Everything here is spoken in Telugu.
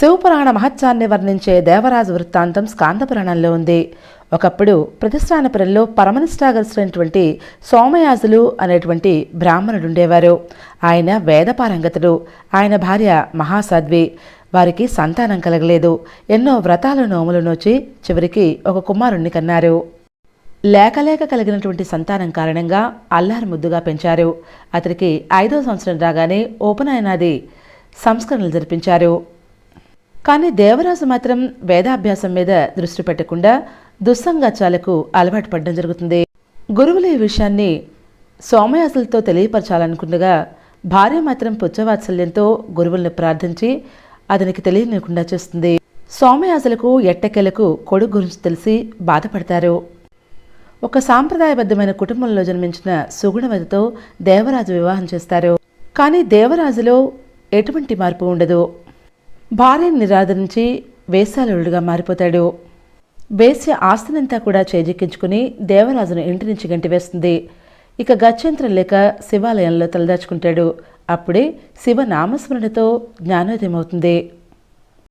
శివపురాణ మహత్యాన్ని వర్ణించే దేవరాజు వృత్తాంతం స్కాందపురాణంలో ఉంది. ఒకప్పుడు ప్రతిష్టానపురంలో పరమనిష్టాగరిసినటువంటి సోమయాజులు అనేటువంటి బ్రాహ్మణుడు ఉండేవారు ఆయన వేదపారంగతుడు. ఆయన భార్య మహాసాధ్వి. వారికి సంతానం కలగలేదు. ఎన్నో వ్రతాలు నోములు నోచి చివరికి ఒక కుమారుణ్ణి కన్నారు. లేకలేక కలిగినటువంటి సంతానం కారణంగా అల్లారు ముద్దుగా పెంచారు. అతనికి ఐదో సంవత్సరం రాగానే ఉపనయనాది సంస్కరణలు జరిపించారు. కానీ దేవరాజు మాత్రం వేదాభ్యాసం మీద దృష్టి పెట్టకుండా దుస్సంగాచాలకు అలవాటు పడడం జరుగుతుంది. గురువులు ఈ విషయాన్ని సోమయాసులతో తెలియపరచాలనుకుండగా భార్య మాత్రం పుచ్చవాత్సల్యంతో గురువులను ప్రార్థించి అతనికి తెలియనికుండా చేస్తుంది. సోమయాసులకు ఎట్టకెలకు కొడుకు గురించి తెలిసి బాధపడతారు. ఒక సాంప్రదాయబద్ధమైన కుటుంబంలో జన్మించిన సుగుణవతితో దేవరాజు వివాహం చేస్తారు. కానీ దేవరాజులో ఎటువంటి మార్పు ఉండదు. భార్యను నిరాదరించి వేశాలుడుగా మారిపోతాడు. వేశ్య ఆస్తినంతా కూడా చేజిక్కించుకుని దేవరాజును ఇంటి నుంచి గంటివేస్తుంది. ఇక గత్యంతరం లేక శివాలయంలో తలదాచుకుంటాడు. అప్పుడే శివ నామస్మరణతో జ్ఞానోదయం అవుతుంది